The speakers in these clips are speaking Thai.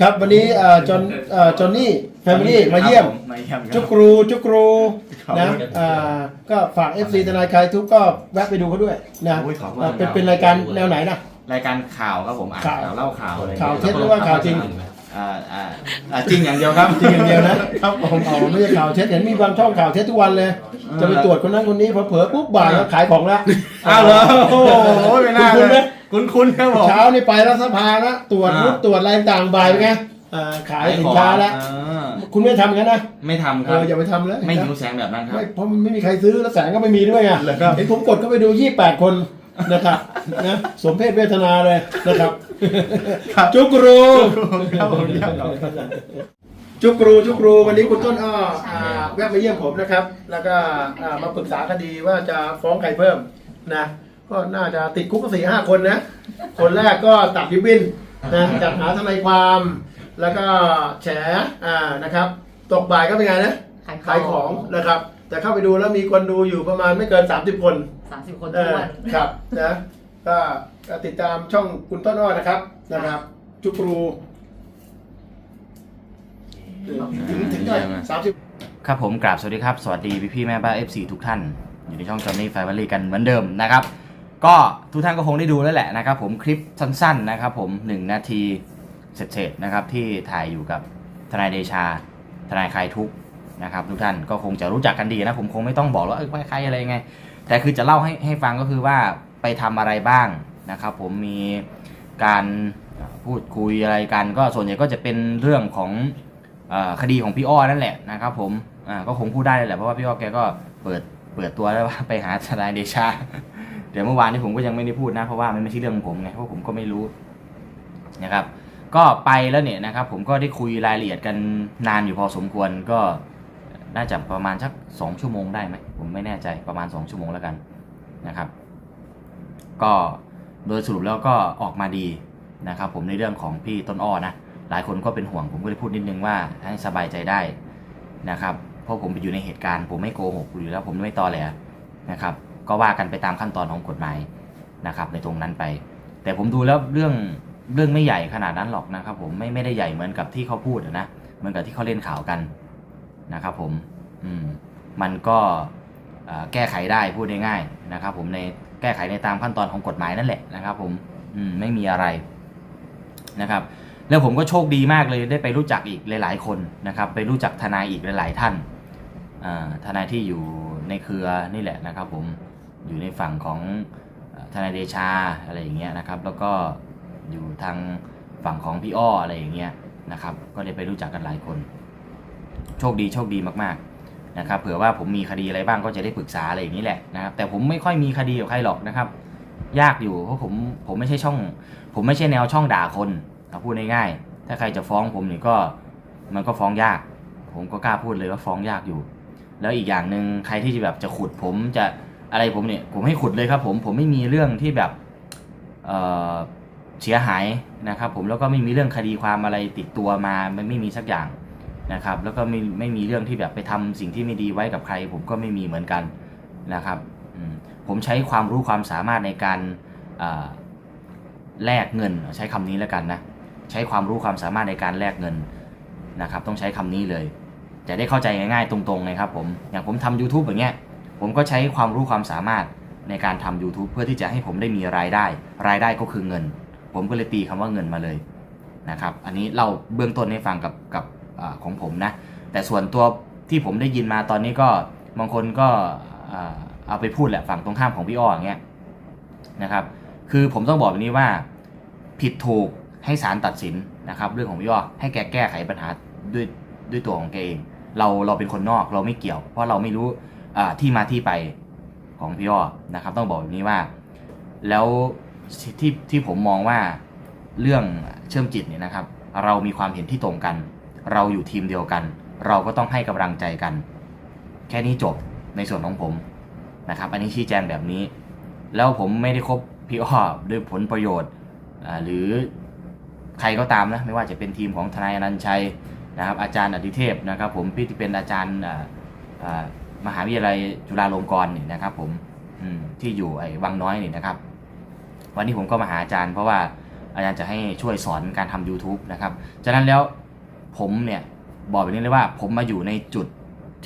ครับวันนี้เอ่อจอนเอ่อจอนนี่แฟมิลี่มาเยี่ยม มาเยี่ยมคจุรับกรูจุกรูครับนะอ่าก็ฝาก FC ทนายคลายทุกข์ก็แวะไปดูเขาด้วยนะโอ้ยขอบคุณเอ่อเป็นครับ เป็นรายการแนวไหนนะ รายการข่าวครับผมอ่านข่าวข่าวเล่าข่าวอะไรข่าวเท็จหรือว่าข่าวจริง อ่าอ่าอ่าจริงอย่างเดียวครับจริงอย่างเดียวนะครับผมเอาไม่ใช่ข่าวเท็จเห็นมีบางช่องข่าวเท็จทุกวันเลย จะไปตรวจคนนั้นคนนี้พอเผลอปุ๊บบ่ายแล้วขายของแล้วอ้าวเหรอโอ้โหไม่น่าคุณเลไหมย คุ้นคุ้นๆครับผม เช้านี่ไปรัฐสภานะตรวจอ่า รูปตรวจอะไรต่างบ่ายเป็นไงอ่าขายสินค้าแล้ว อ่าคุณไม่ทำงั้นนะไม่ทำคเอรับ ออย่าไปทำเลยไม่หิวแสงแบบนั้นครับ ไม่เพราะมันไม่มีใครซื้อแล้วแสงก็ไม่มีด้วยไงเหรอครับ เห็นผมกดเข้าไปดู 28 คนนะครับนะสมเพศเวทนาเลยนะครับจุกรู ครับผมเยี่ยมครับจุกรูจุกรูวันนี้คุณต้นอ้ออ่าแวะมาเยี่ยมผมนะครับ แล้วก็อ่ามาปรึกษาคดีว่าจะฟ้องใครเพิ่มนะ ก็น่าจะติดคุกก็สี่ห้าคนนะ คนแรกก็ตับริบบิ้นนะจัดหาทนายความ แล้วก็แฉอ่านะครับ ตกบ่ายก็เป็นไงนะขายของขายของนะครับ แต่เข้าไปดูแล้วมีคนดูอยู่ประมาณไม่เกิน 30 คนสามสิบคนเอทุกอวันครับนะก็ก็ติดตามช่องคุณต้นอ้อนะครับนะครับ จุกรูถึงถึงได้สามสิบครับผมกราบสวัสดีครับ สวัสดีพี่พี่ๆแม่บ้าน FC ทุกท่าน อยู่ในช่องจอห์นนี่ไฟวอรี่กันเหมือนเดิมนะครับ ก็ทุกท่านก็คงได้ดูแล้วแหละนะครับผมคลิปสั้นๆนะครับผม 1 นาทีเสร็จๆนะครับที่ถ่ายอยู่กับทนายเดชา ทนายคลายทุกนะครับทุกท่านก็คงจะรู้จักกันดีนะ ผมคงไม่ต้องบอกว่าเออใครอะไรยังไง แต่คือจะเล่าให้ให้ฟังก็คือว่าไปทำอะไรบ้างนะครับผมมีการพูดคุยอะไรกัน ก็ส่วนใหญ่ก็จะเป็นเรื่องของคดีของพี่อ้อนั่นแหละนะครับผมก็คงพูดได้เลยแหละเพราะว่าพี่อ้อแกก็เปิดเปิดตัวแล้วว่าไปหาทนายเดชา เดี๋ยวเมื่อวานนี้ผมก็ยังไม่ได้พูดนะ เพราะว่ามันไม่ใช่เรื่องของผมไงเพราะผมก็ไม่รู้นะครับ ก็ไปแล้วเนี่ยนะครับ ผมก็ได้คุยรายละเอียดกันนานอยู่พอสมควรก็น่าจะประมาณสักสองชั่วโมงได้ไหมผมไม่แน่ใจประมาณสองชั่วโมงแล้วกันนะครับ ก็โดยสรุปแล้วก็ออกมาดีนะครับ ผมในเรื่องของพี่ต้นอ้อนะหลายคนก็เป็นห่วงผมก็เลยพูดนิดนึงว่าให้สบายใจได้นะครับ เพราะผมไปอยู่ในเหตุการณ์ ผมไม่โกหกอยู่แล้วผมไม่ตอแหลนะครับ ก็ว่ากันไปตามขั้นตอนของกฎหมายนะครับในตรงนั้นไป แต่ผมดูแล้วเรื่องเรื่องไม่ใหญ่ขนาดนั้นหรอกนะครับ ผมไม่ไม่ได้ใหญ่เหมือนกับที่เขาพูดนะเหมือนกับที่เขาเล่นข่าวกันนะครับ ผมอืมมันก็แก้ไขได้พูดง่ายๆนะครับ ผมในแก้ไขในตามขั้นตอนของกฎหมายนั่นแหละนะครับ ผมอืมไม่มีอะไรนะครับ แล้วผมก็โชคดีมากเลยได้ไปรู้จักอีกหลาย ๆ คนนะครับ ไปรู้จักทนายอีกหลาย ๆ ท่านทนายที่อยู่ ในเครือนี่แหละนะครับผมอยู่ในฝั่งของทนายเดชาอะไรอย่างเงี้ยนะครับ แล้วก็อยู่ทางฝั่งของพี่อ้ออะไรอย่างเงี้ยนะครับ ก็ได้ไปรู้จักกันหลายคน โชคดีโชคดีมากๆนะครับ เผื่อว่าผมมีคดีอะไรบ้างก็จะได้ปรึกษาอะไรอย่างนี้แหละนะครับ แต่ผมไม่ค่อยมีคดีกับใครหรอกนะครับ ยากอยู่เพราะผมผมไม่ใช่ช่อง ผมไม่ใช่แนวช่องด่าคนเอาพูดง่ายๆถ้าใครจะฟ้องผมนี่ก็มันก็ฟ้องยาก ผมก็กล้าพูดเลยว่าฟ้องยากอยู่ แล้วอีกอย่างหนึ่งใครที่จะแบบจะขุดผมจะอะไรผมเนี่ยผมให้ขุดเลยครับผมผมไม่มีเรื่องที่แบบเเสียหายนะครับ ผมแล้วก็ไม่มีเรื่องคดีความอะไรติดตัวมาไม่ไม่มีสักอย่างนะครับ แล้วก็ไม่ไม่มีเรื่องที่แบบไปทำสิ่งที่ไม่ดีไว้กับใคร ผมก็ไม่มีเหมือนกันนะครับผมใช้ความรู้ความสามารถในการแลกเงิน ใช้คำนี้แล้วกันนะใช้ความรู้ความสามารถในการแลกเงินนะครับ ต้องใช้คำนี้เลย จะได้เข้าใจง่ายๆตรงๆเลยครับผมอย่างผมทำ YouTube อย่างเงี้ยผมก็ใช้ความรู้ความสามารถในการทำ YouTube เพื่อที่จะให้ผมได้มีรายได้ รายได้ก็คือเงิน ผมก็เลยตีคำว่าเงินมาเลยนะครับอันนี้เราเบื้องต้นให้ฟังกับกับอของผมนะแต่ส่วนตัวที่ผมได้ยินมาตอนนี้ก็บางคนก็เอาไปพูดแหละฝั่งตรงข้ามของพี่อ้ออย่างเงี้ยนะครับคือผมต้องบอกแบบนี้ว่าผิดถูกให้ศาลตัดสินนะครับเรื่องของพี่อ้อให้แกแก้ไขปัญหาด้วยด้วยตัวของแกเอง เราเราเป็นคนนอกเราไม่เกี่ยว เพราะเราไม่รู้ที่มาที่ไปของพี่อ้อนะครับ ต้องบอกแบบนี้ว่า แล้วที่ที่ผมมองว่าเรื่องเชื่อมจิตเนี่ยนะครับ เรามีความเห็นที่ตรงกัน เราอยู่ทีมเดียวกัน เราก็ต้องให้กำลังใจกัน แค่นี้จบในส่วนของผมนะครับ อันนี้ชี้แจงแบบนี้ แล้วผมไม่ได้คบพี่อ้อด้วยผลประโยชน์หรือใครก็ตามนะไม่ว่าจะเป็นทีมของทนายอนันชัย นะครับอาจารย์อดิเทพนะครับผมพี่ที่เป็นอาจารย์มหาวิทยาลัยจุฬาลงกรณ์นี่นะครับ ผมที่อยู่ไอ้วังน้อยนี่นะครับ วันนี้ผมก็มาหาอาจารย์ เพราะว่าอาจารย์จะให้ช่วยสอนการทำ YouTube นะครับฉะนั้นแล้วผมเนี่ยบอกแบบนี้เลยว่า ผมมาอยู่ในจุด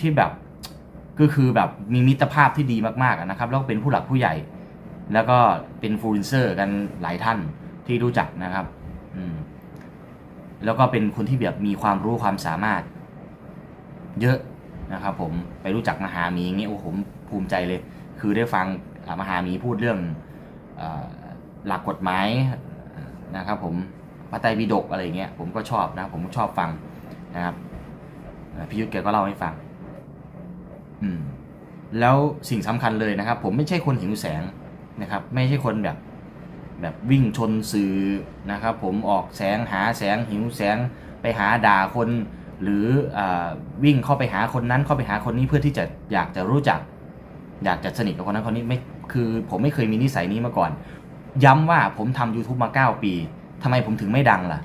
ที่แบบก็คือแบบมีมิตรภาพที่ดีมากๆนะครับแล้วก็เป็นผู้หลักผู้ใหญ่ แล้วก็เป็นฟูลเซอร์กันหลายท่านที่รู้จักนะครับ แล้วก็เป็นคนที่แบบมีความรู้ความสามารถ เยอะนะครับ ผมไปรู้จักมหาหมีอย่างเงี้ยโอ้โหผมภูมิใจเลย คือได้ฟังมหาหมีพูดเรื่องอหลักกฎหมายนะครับ ผมพระไตรปิฎกอะไรเงี้ยผมก็ชอบนะ ผมชอบฟังนะครับพี่ยุทธแกก็เล่าให้ฟัง อืม แล้วสิ่งสำคัญเลยนะครับ ผมไม่ใช่คนหิวแสงนะครับ ไม่ใช่คนแบบ แบบวิ่งชนสื่อนะครับผมออกแสงหาแสงหิวแสงไปหาด่าคน หรืออวิ่งเข้าไปหาคนนั้นเข้าไปหาคนนี้เพื่อที่จะอยากจะรู้จัก อยากจะสนิทกับคนนั้นคนนี้ไม่คือผมไม่เคยมีนิสัยนี้มาก่อน ย้ำว่าผมทำ YouTube มา 9 ปีทำไมผมถึงไม่ดังล่ะ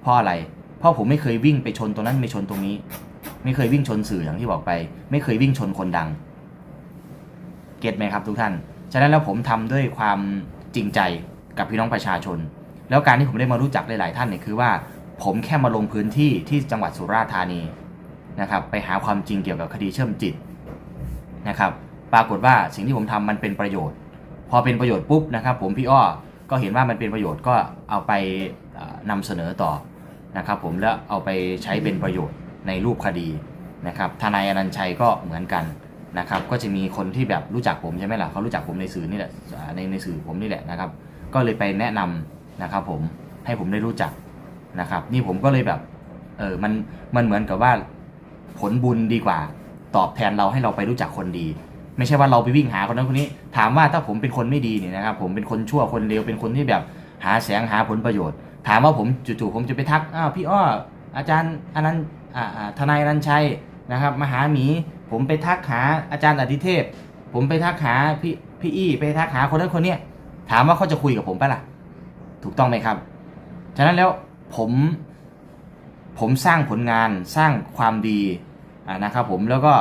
เพราะอะไรเพราะผมไม่เคยวิ่งไปชนตรงนั้นไม่ชนตรงนี้ ไม่เคยวิ่งชนสื่ออย่างที่บอกไป ไม่เคยวิ่งชนคนดัง เก็ตไหมครับทุกท่านฉะนั้นแล้วผมทำด้วยความจริงใจ กับพี่น้องประชาชน แล้วการที่ผมได้มารู้จักหลายๆท่านเนี่ยคือว่า ผมแค่มาลงพื้นที่ที่จังหวัดสุราษฎร์ธานีนะครับไปหาความจริงเกี่ยวกับคดีเชื่อมจิตนะครับปรากฏว่าสิ่งที่ผมทำมันเป็นประโยชน์ พอเป็นประโยชน์ปุ๊บนะครับผมพี่อ้อก็เห็นว่ามันเป็นประโยชน์ก็เอาไปเอ่อนำเสนอต่อนะครับผมแล้วเอาไปใช้เป็นประโยชน์ในรูปคดีนะครับทนายอนันชัยก็เหมือนกันนะครับก็จะมีคนที่แบบรู้จักผมใช่ไหมล่ะเขารู้จักผมในสื่อนี่แหละในในสื่อผมนี่แหละนะครับ ก็เลยไปแนะนำนะครับผมให้ผมได้รู้จักนะครับ นี่ผมก็เลยแบบเออมันมันเหมือนกับว่าผลบุญดีกว่า ตอบแทนเราให้เราไปรู้จักคนดี ไม่ใช่ว่าเราไปวิ่งหาคนนั้นคนนี้ ถามว่าถ้าผมเป็นคนไม่ดีเนี่ยนะครับ ผมเป็นคนชั่วคนเลวเป็นคนที่แบบหาแสงหาผลประโยชน์ ถามว่าผมจู่ๆผมจะไปทักอ้าวพี่อ้ออาจารย์อนันต์อ่าอ่าทนายอนันชัยนะครับมาหาหมีผมไปทักหาอาจารย์อดิเทพ ผมไปทักหาพี่พี่อี้ไปทักหาคนนั้นคนเนี้ย ถามว่าเขาจะคุยกับผมปะล่ะ ถูกต้องไหมครับ ฉะนั้นแล้วผมผมสร้างผลงานสร้างความดีนะครับผมแล้วก็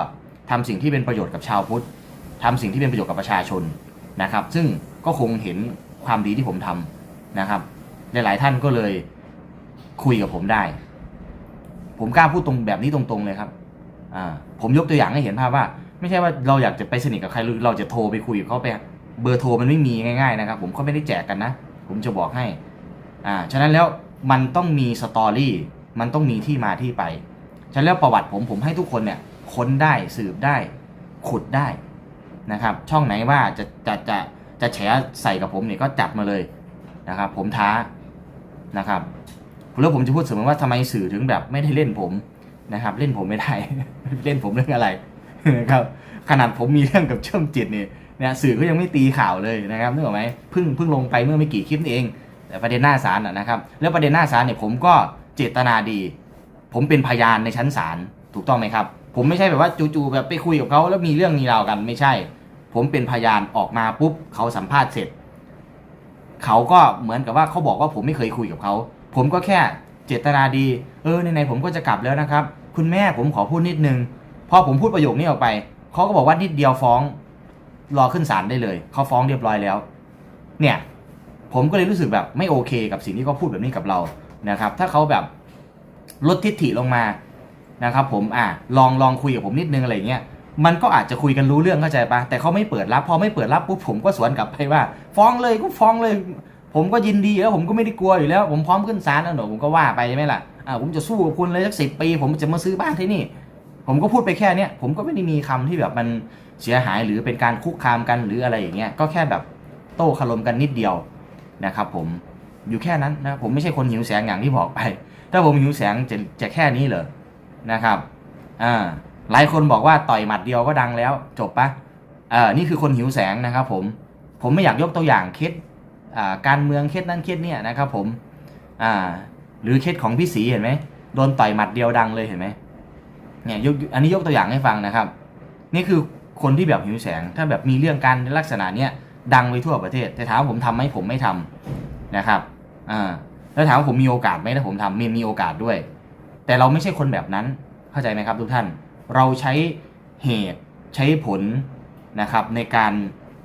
ทำสิ่งที่เป็นประโยชน์กับชาวพุทธทำสิ่งที่เป็นประโยชน์กับประชาชนนะครับ ซึ่งก็คงเห็นความดีที่ผมทำนะครับหลาย ๆ ท่านก็เลยคุยกับผมได้ ผมกล้าพูดตรงแบบนี้ตรง ๆ เลยครับผมยกตัวอย่างให้เห็นภาพว่า ไม่ใช่ว่าเราอยากจะไปสนิทกับใครหรือเราจะโทรไปคุยกับเขาไป เบอร์โทรมันไม่มีง่ายๆนะครับ ผมก็ไม่ได้แจกกันนะ ผมจะบอกให้อ่าฉะนั้นแล้วมันต้องมีสตอรี่มันต้องมีที่มาที่ไป ฉะนั้นแล้วประวัติผมผมให้ทุกคนเนี่ยค้นได้สืบได้ขุดได้นะครับ ช่องไหนว่าจะจะจะจะแฉใส่กับผมเนี่ยก็จัดมาเลยนะครับ ผมท้านะครับแล้วผมจะพูดเสมอว่าทำไมสื่อถึงแบบไม่ได้เล่นผมนะครับ เล่นผมไม่ได้ เล่นผมเรื่องอะไรนะครับขนาดผมมีเรื่องกับเชื่อมจิตเนี่ย เนี่ยสื่อก็ยังไม่ตีข่าวเลยนะครับนึกออกไหมเพิ่งเพิ่งลงไปเมื่อไม่กี่คลิปนี่เอง แต่ประเด็นหน้าศาลนะนะครับ แล้วประเด็นหน้าศาลเนี่ยผมก็เจตนาดี ผมเป็นพยานในชั้นศาลถูกต้องไหมครับ ผมไม่ใช่แบบว่าจู่ๆแบบไปคุยกับเขาแล้วมีเรื่องมีราวกันไม่ใช่ ผมเป็นพยานออกมาปุ๊บเขาสัมภาษณ์เสร็จเขาก็เหมือนกับว่าเขาบอกว่าผมไม่เคยคุยกับเขาผมก็แค่เจตนาดี เออในๆผมก็จะกลับแล้วนะครับ คุณแม่ผมขอพูดนิดนึง พอผมพูดประโยคนี้ออกไป เขาก็บอกว่านิดเดียวฟ้อง รอขึ้นศาลได้เลย เขาฟ้องเรียบร้อยแล้ว เนี่ย ผมก็เลยรู้สึกแบบไม่โอเคกับสิ่งที่เขาพูดแบบนี้กับเรานะครับ ถ้าเขาแบบลดทิฐิลงมานะครับผมอะลองลองคุยกับผมนิดนึงอะไรเงี้ยมันก็อาจจะคุยกันรู้เรื่องเข้าใจปะแต่เขาไม่เปิดรับพอไม่เปิดรับปุ๊บผมก็สวนกลับไปว่า ฟ้องเลยก็ฟ้องเลย ผมก็ยินดีแล้วผมก็ไม่ได้กลัวอยู่แล้ว ผมพร้อมขึ้นศาลแล้วหนูผมก็ว่าไปใช่ไหมล่ะอ่าผมจะสู้กับคุณเลยสักสิปี ผมจะมาซื้อบ้านที่นี่ ผมก็พูดไปแค่เนี้ยผมก็ไม่ได้มีคำที่แบบมันเสียหายหรือเป็นการคุกคามกันหรืออะไรอย่างเงี้ยก็แค่แบบโต้คารมกันนิดเดียวนะครับผมอยู่แค่นั้นนะผมไม่ใช่คนหิวแสงอย่างที่บอกไป ถ้าผมหิวแสงจะจะแค่นี้เหรอนะครับอ่าหลายคนบอกว่าต่อยหมัดเดียวก็ดังแล้ว จบปะเอ่านี่คือคนหิวแสงนะครับผมผมไม่อยากยกตัวอย่างเคสอ่าการเมืองเคสนั้นเคสเนี่ยนะครับผมอ่าหรือเคสของพี่สีเห็นไหมโดนต่อยหมัดเดียวดังเลยเห็นไหม เนี่ยยกอันนี้ยกตัวอย่างให้ฟังนะครับ นี่คือคนที่แบบหิวแสง ถ้าแบบมีเรื่องการลักษณะเนี้ยดังไปทั่วประเทศ แต่ถามผมทำไหมผมไม่ทำนะครับอ่าแล้วถามว่าผมมีโอกาสไหมถ้าผมทำมีมีโอกาสด้วย แต่เราไม่ใช่คนแบบนั้นเข้าใจไหมครับทุกท่าน เราใช้เหตุใช้ผลนะครับในการ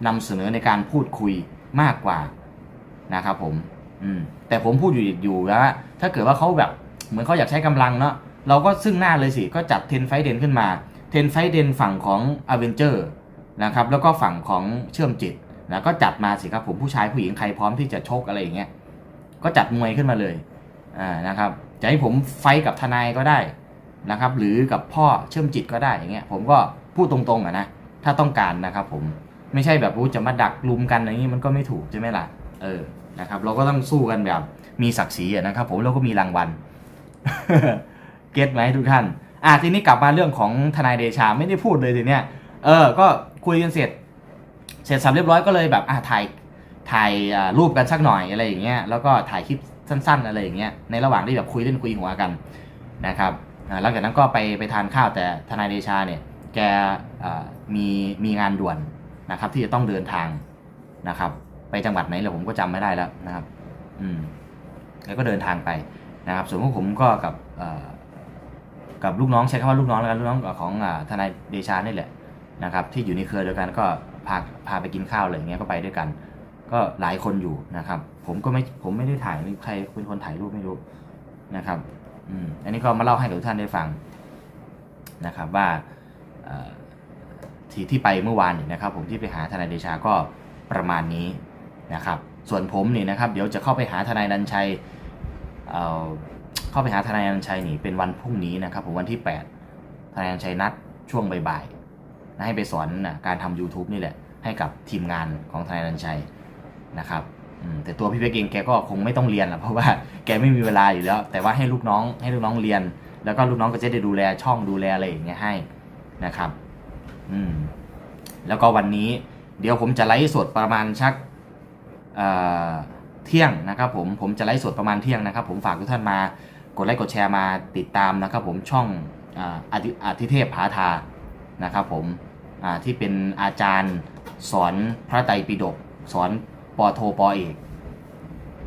นำเสนอในการพูดคุยมากกว่านะครับผมอืมแต่ผมพูดอยู่อยู่แล้วถ้าเกิดว่าเขาแบบเหมือนเขาอยากใช้กำลังเนาะ เราก็ซึ่งหน้าเลยสิ ก็จัดเทนไฟเดนขึ้นมา เทนไฟเดนฝั่งของอเวนเจอร์นะครับ แล้วก็ฝั่งของเชื่อมจิตนะก็จัดมาสิครับผมผู้ชายผู้หญิงใครพร้อมที่จะชกอะไรอย่างเงี้ย ก็จัดมวยขึ้นมาเลยอ่านะครับจะให้ผมไฟกับทนายก็ได้นะครับ หรือกับพ่อเชื่อมจิตก็ได้อย่างเงี้ย ผมก็พูดตรงๆอะนะ ถ้าต้องการนะครับผม ไม่ใช่แบบรู้จะมาดักลุมกันอย่างนี้มันก็ไม่ถูกใช่ไหมล่ะ เออ นะครับ เราก็ต้องสู้กันแบบมีศักดิ์ศรีนะครับผม แล้วก็มีรางวัล เก็ตไหมทุกท่าน อะทีนี้กลับมาเรื่องของทนายเดชาไม่ได้พูดเลยทีเนี้ย เออ ก็คุยกันเสร็จ เสร็จสับเรียบร้อยก็เลยแบบอะถ่ายถ่ายรูปกันสักหน่อยอะไรอย่างเงี้ย แล้วก็ถ่ายคลิปสั้น ๆ อะไรอย่างเงี้ย ในระหว่างที่แบบคุยเล่นคุยหัวกันนะครับหลังจากนั้นก็ไปไปทานข้าวแต่ทนายเดชาเนี่ยแกมีมีงานด่วนนะครับที่จะต้องเดินทางนะครับ ไปจังหวัดไหนเลยผมก็จำไม่ได้แล้วนะครับ อืมแล้วก็เดินทางไปนะครับ ส่วนพวกผมก็กับ กับลูกน้องใช้คำว่าลูกน้องแล้วกันลูกน้องของทนายเดชานี่แหละนะครับที่อยู่ในเครือเดียวกันก็พาพาไปกินข้าวอะไรอย่างเงี้ยก็ไปด้วยกัน ก็หลายคนอยู่นะครับ ผมก็ไม่ผมไม่ได้ถ่ายมีใครเป็นคนถ่ายรูปไม่รู้นะครับอืมอันนี้ก็มาเล่าให้กับทุกท่านได้ฟังนะครับว่าที่ที่ไปเมื่อวานนี่นะครับ ผมที่ไปหาทนายเดชาก็ประมาณนี้นะครับ ส่วนผมนี่นะครับ เดี๋ยวจะเข้าไปหาทนายนันชัย เข้าไปหาทนายนันชัยนี่เป็นวันพรุ่งนี้นะครับผมวันที่ 8 ทนายนันชัยนัดช่วงบ่ายๆนะให้ไปสอนนะการทำ YouTube นี่แหละ ให้กับทีมงานของทนายนันชัยนะครับแต่ตัวพี่เป๊กเองแกก็คงไม่ต้องเรียนหรอกเพราะว่าแกไม่มีเวลาอยู่แล้ว แต่ว่าให้ลูกน้องให้ลูกน้องเรียน แล้วก็ลูกน้องก็จะได้ดูแลช่องดูแลอะไรอย่างเงี้ยให้นะครับ อืมแล้วก็วันนี้เดี๋ยวผมจะไลฟ์สดประมาณชักเอ่อเที่ยงนะครับผมผมจะไลฟ์สดประมาณเที่ยงนะครับ ผมฝากทุกท่านมา กดไลค์กดแชร์มาติดตามนะครับผมช่องอาอธิเทพผาทานะครับผมที่เป็นอาจารย์สอนพระไตรปิฎกสอนปอโทปอเอก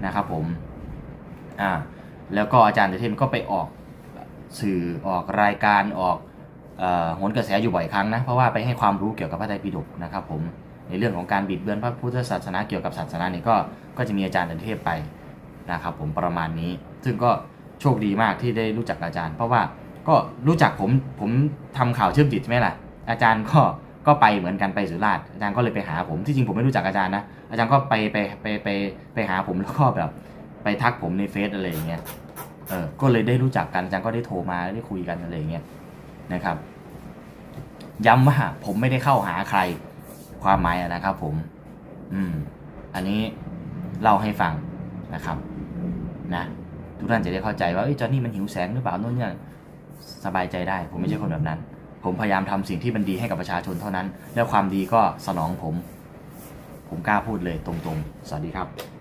นะครับผมอ่าแล้วก็อาจารย์อธิเทพก็ไปออกสื่อออกรายการออกอหนกระแสอยู่บ่อยครั้งนะเพราะว่าไปให้ความรู้เกี่ยวกับพระไตรปิฎกนะครับผมในเรื่องของการบิดเบือนพระพุทธศาสนาเกี่ยวกับศาสนานี่ก็ก็จะมีอาจารย์เดิเทพไปนะครับผมประมาณนี้ ซึ่งก็ โชคดีมากที่ได้รู้จักอาจารย์ เพราะว่าก็รู้จักผมผมทำข่าวเชื่อมจิตใช่ไหมล่ะ อาจารย์ก็ก็ไปเหมือนกันไปสุราษฎร์อาจารย์ก็เลยไปหาผมที่จริงผมไม่รู้จักอาจารย์นะอาจารย์ก็ไปไปไปไปไปหาผมแล้วก็แบบไปทักผมในเฟซอะไรอย่างเงี้ยเออก็เลยได้รู้จักกันอาจารย์ก็ได้โทรมาได้คุยกันอะไรอย่างเงี้ยนะครับ ย้ำว่าผมไม่ได้เข้าหาใครความหมายนะครับ ผม อืม อันนี้เล่าให้ฟังนะครับ นะ ทุกท่านจะได้เข้าใจว่าเอ้จอห์นนี่มันหิวแสงหรือเปล่าโน่นเนี่ยสบายใจได้ ผมไม่ใช่คนแบบนั้น ผมพยายามทำสิ่งที่มันดีให้กับประชาชนเท่านั้น แล้วความดีก็สนองผม ผมกล้าพูดเลยตรงๆ สวัสดีครับ